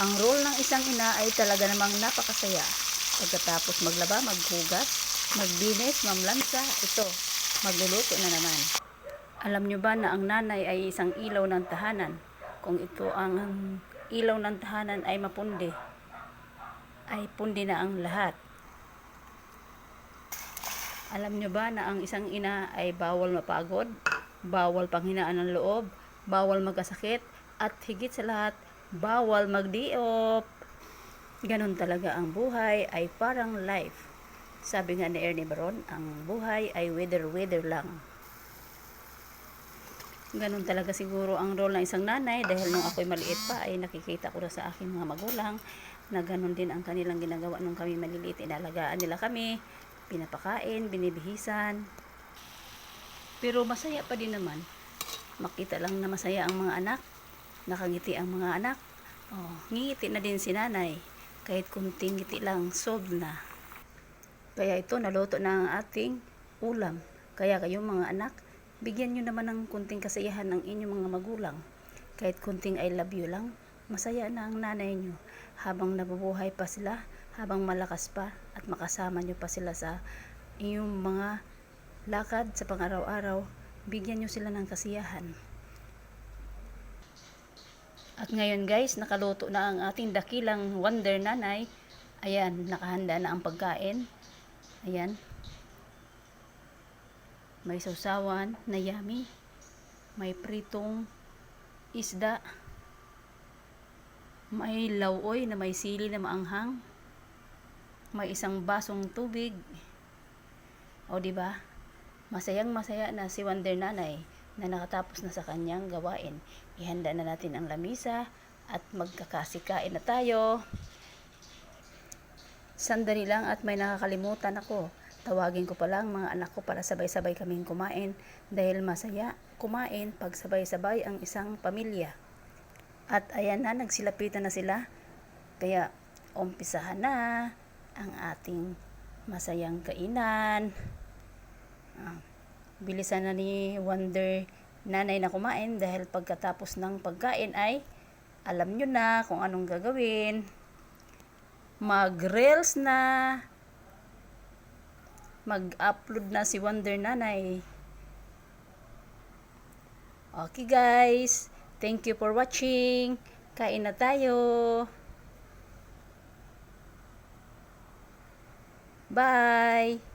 Ang role ng isang ina ay talaga namang napakasaya. Pagkatapos maglaba, maghugas, magdinis, mamlansa, ito, magluluto na naman. Alam nyo ba na ang nanay ay isang ilaw ng tahanan? Kung ito ang ilaw ng tahanan ay mapundi, ay pundi na ang lahat. Alam nyo ba na ang isang ina ay bawal mapagod, bawal panghinaan ng loob, bawal magkasakit, at higit sa lahat, bawal magdiop. Ganon talaga ang buhay ay parang life. Sabi nga ni Ernie Baron, ang buhay ay weather-weather lang. Ganon talaga siguro ang role ng isang nanay dahil nung ako'y maliit pa ay nakikita ko na sa aking mga magulang na ganon din ang kanilang ginagawa nung kami maliliit. Inalagaan nila kami, pinapakain, binibihisan. Pero masaya pa din naman. Makita lang na masaya ang mga anak. Nakangiti ang mga anak. Oh, ngiti na din si nanay. Kahit kunting ngiti lang, solved na. Kaya ito, naluto na ang ating ulam. Kaya kayong mga anak, bigyan nyo naman ng kunting kasiyahan ng inyong mga magulang. Kahit kunting I love you lang, masaya na ang nanay nyo. Habang nabubuhay pa sila, habang malakas pa, at makasama nyo pa sila sa inyong mga lakad sa pang-araw-araw, bigyan nyo sila ng kasiyahan. At ngayon guys, nakaluto na ang ating dakilang wonder nanay. Ayan, nakahanda na ang pagkain. Ayan. May sausawan na yummy. May pritong isda. May lauoy na may sili na maanghang. May isang basong tubig. O di ba? Masayang masaya na si Wonder Nanay na nakatapos na sa kanyang gawain. Ihanda na natin ang lamisa at magkakasikain na tayo. Sandali lang at may nakakalimutan ako. Tawagin ko pa lang mga anak ko para sabay-sabay kaming kumain dahil masaya kumain pag sabay-sabay ang isang pamilya. At ayan na, nagsilapitan na sila. Kaya umpisahan na ang ating masayang kainan. Ah, bilisan na ni Wonder nanay na kumain dahil pagkatapos ng pagkain ay alam nyo na kung anong gagawin. Mag-reels na. Mag-upload na si Wonder Nanay. Okay guys, thank you for watching. Kain na tayo. Bye!